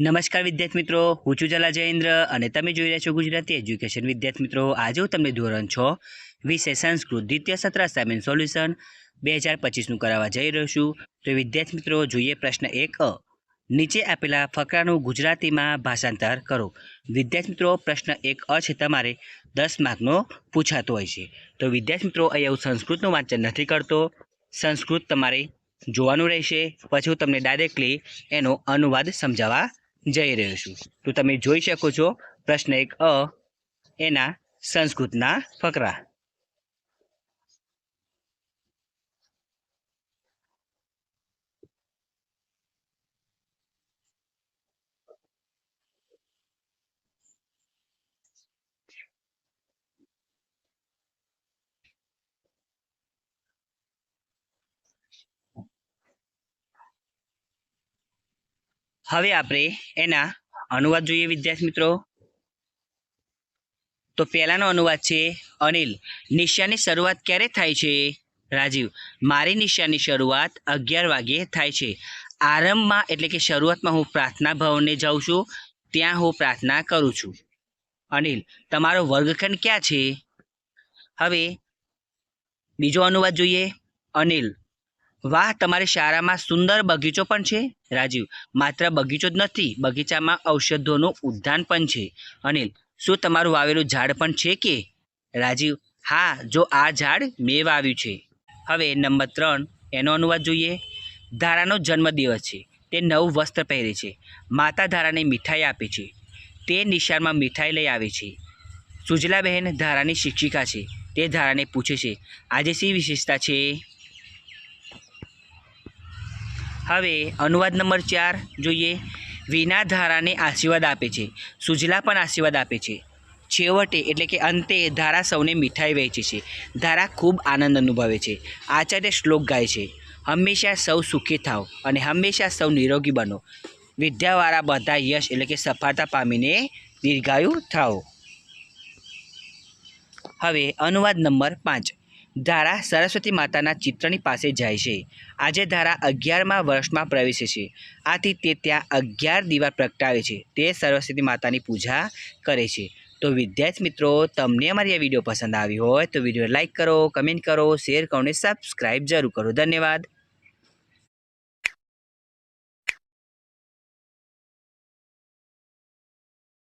નમસ્કાર વિદ્યાર્થી મિત્રો, હું છું જલા જયેન્દ્ર અને તમે જોઈ રહ્યા છો ગુજરાતી એજ્યુકેશન. વિદ્યાર્થી મિત્રો, આજે હું તમને ધોરણ છ, વિષય સંસ્કૃત, દ્વિતીય સત્ર અસાઇનમેન્ટ સોલ્યુશન બે હજાર પચીસનું કરાવવા જઈ રહ્યો છું. તો વિદ્યાર્થી મિત્રો, જોઈએ પ્રશ્ન એક અ. નીચે આપેલા ફકરાનું ગુજરાતીમાં ભાષાંતર કરો. વિદ્યાર્થી મિત્રો, પ્રશ્ન એક અ છે, તમારે દસ માર્કનો પૂછાતો હોય છે. તો વિદ્યાર્થી મિત્રો, અહીંયા હું સંસ્કૃતનું વાંચન નથી કરતો. સંસ્કૃત તમારે જોવાનું રહેશે. પછી હું તમને ડાયરેક્ટલી એનો અનુવાદ સમજાવવા જઈ રહ્યો છું. તો તમે જોઈ શકો છો પ્રશ્ન એક અ એના સંસ્કૃતના ફકરા. હવે આપણે એના અનુવાદ જોઈએ વિદ્યાર્થી મિત્રો. તો પહેલાનો અનુવાદ છે અનિલ. નિશાની શરૂઆત ક્યારે થાય છે? રાજીવ, મારી નિશાની શરૂઆત અગિયાર વાગ્યે થાય છે. આરંભમાં એટલે કે શરૂઆતમાં હું પ્રાર્થના ભવને જાઉં છું. ત્યાં હું પ્રાર્થના કરું છું. અનિલ, તમારો વર્ગખંડ ક્યાં છે? હવે બીજો અનુવાદ જોઈએ. અનિલ વાહ, તમારી શાળામાં સુંદર બગીચો પણ છે? રાજીવ, માત્ર બગીચો જ નથી, બગીચામાં ઔષધોનું ઉદ્યાન પણ છે. અનિલ, શું તમારું વાવેલું ઝાડ પણ છે કે? રાજીવ, હા, જો આ ઝાડ મેં વાવ્યું છે. હવે નંબર ત્રણ, એનો અનુવાદ જોઈએ. ધારાનો જન્મદિવસ છે. તે નવું વસ્ત્ર પહેરે છે. માતા ધારાને મીઠાઈ આપે છે. તે નિશાળમાં મીઠાઈ લઈ આવે છે. સુજલાબહેન ધારાની શિક્ષિકા છે. તે ધારાને પૂછે છે, આજે શી વિશેષતા છે? હવે અનુવાદ નંબર ચાર જોઈએ. વિના ધારાને આશીર્વાદ આપે છે. સુજલા પણ આશીર્વાદ આપે છે. છેવટે એટલે કે અંતે ધારા સૌને મીઠાઈ વહેંચે છે. ધારા ખૂબ આનંદ અનુભવે છે. આચાર્ય શ્લોક ગાય છે. હંમેશા સૌ સુખી થાવ અને હંમેશા સૌ નિરોગી બનો. વિદ્યાવાળા બધા યશ એટલે કે સફળતા પામીને દીર્ઘાયુ થાઓ. હવે અનુવાદ નંબર પાંચ. ધારા સરસ્વતી માતાના ચિત્રની પાસે જાય છે. આજે ધારા અગિયારમાં વર્ષમાં પ્રવેશે છે. આથી તે ત્યાં અગિયાર દીવા પ્રગટાવે છે. તે સરસ્વતી માતાની પૂજા કરે છે. તો વિદ્યાર્થી મિત્રો, તમને અમારી આ વીડિયો પસંદ આવી હોય તો વીડિયો લાઇક કરો, કમેન્ટ કરો, શેર કરો અને સબસ્ક્રાઈબ જરૂર કરો. ધન્યવાદ.